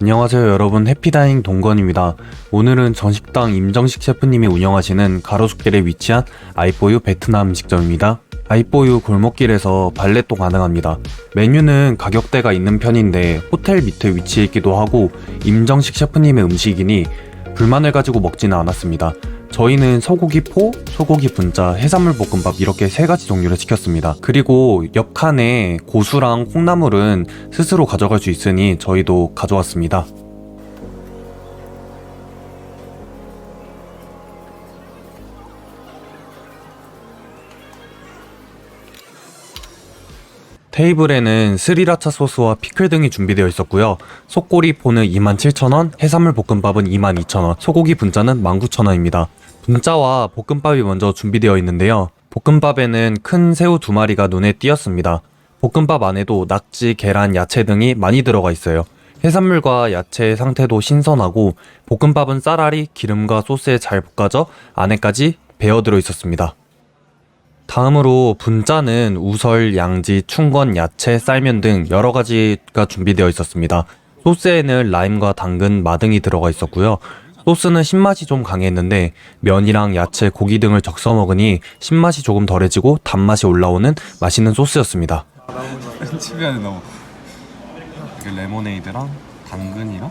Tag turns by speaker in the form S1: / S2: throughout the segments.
S1: 안녕하세요 여러분 해피다잉 동건입니다. 오늘은 전식당 임정식 셰프님이 운영하시는 가로수길에 위치한 아이뽀유 베트남 음식점입니다. 아이뽀유 골목길에서 발렛도 가능합니다. 메뉴는 가격대가 있는 편인데 호텔 밑에 위치해 있기도 하고 임정식 셰프님의 음식이니 불만을 가지고 먹지는 않았습니다. 저희는 소고기 포, 소고기 분짜, 해산물 볶음밥 이렇게 세 가지 종류를 시켰습니다. 그리고 옆 칸에 고수랑 콩나물은 스스로 가져갈 수 있으니 저희도 가져왔습니다. 테이블에는 스리라차 소스와 피클 등이 준비되어 있었고요. 속꼬리 포는 27,000원, 해산물 볶음밥은 22,000원, 소고기 분짜는 19,000원입니다. 분짜와 볶음밥이 먼저 준비되어 있는데요. 볶음밥에는 큰 새우 두 마리가 눈에 띄었습니다. 볶음밥 안에도 낙지, 계란, 야채 등이 많이 들어가 있어요. 해산물과 야채의 상태도 신선하고 볶음밥은 쌀알이 기름과 소스에 잘 볶아져 안에까지 배어 들어 있었습니다. 다음으로 분짜는 우설, 양지, 충건, 야채, 쌀면 등 여러 가지가 준비되어 있었습니다. 소스에는 라임과 당근, 마등이 들어가 있었고요. 소스는 신맛이 좀 강했는데 면이랑 야채, 고기 등을 적셔 먹으니 신맛이 조금 덜해지고 단맛이 올라오는 맛있는 소스였습니다.
S2: 치면은 너무 레모네이드랑 당근이랑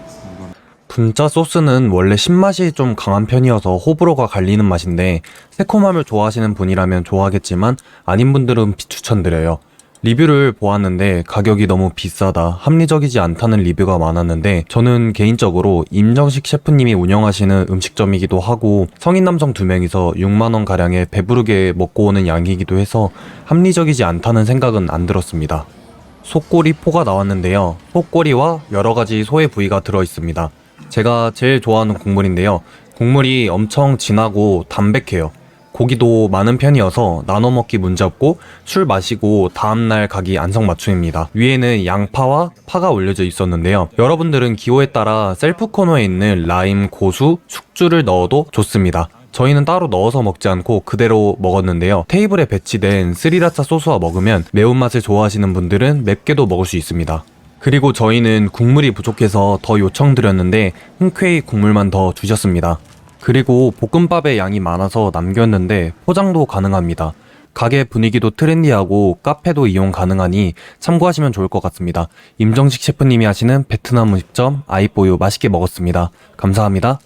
S1: 분짜 소스는 원래 신맛이 좀 강한 편이어서 호불호가 갈리는 맛인데 새콤함을 좋아하시는 분이라면 좋아하겠지만 아닌 분들은 비추천드려요. 리뷰를 보았는데 가격이 너무 비싸다, 합리적이지 않다는 리뷰가 많았는데 저는 개인적으로 임정식 셰프님이 운영하시는 음식점이기도 하고 성인 남성 두 명이서 6만원 가량에 배부르게 먹고 오는 양이기도 해서 합리적이지 않다는 생각은 안 들었습니다. 속꼬리 포가 나왔는데요. 속꼬리와 여러 가지 소의 부위가 들어 있습니다. 제가 제일 좋아하는 국물인데요. 국물이 엄청 진하고 담백해요. 고기도 많은 편이어서 나눠 먹기 문제 없고 술 마시고 다음날 가기 안성맞춤입니다. 위에는 양파와 파가 올려져 있었는데요. 여러분들은 기호에 따라 셀프 코너에 있는 라임, 고수, 숙주를 넣어도 좋습니다. 저희는 따로 넣어서 먹지 않고 그대로 먹었는데요. 테이블에 배치된 스리라차 소스와 먹으면 매운맛을 좋아하시는 분들은 맵게도 먹을 수 있습니다. 그리고 저희는 국물이 부족해서 더 요청드렸는데 흔쾌히 국물만 더 주셨습니다. 그리고 볶음밥의 양이 많아서 남겼는데 포장도 가능합니다. 가게 분위기도 트렌디하고 카페도 이용 가능하니 참고하시면 좋을 것 같습니다. 임정식 셰프님이 하시는 베트남 음식점 아이뽀유 맛있게 먹었습니다. 감사합니다.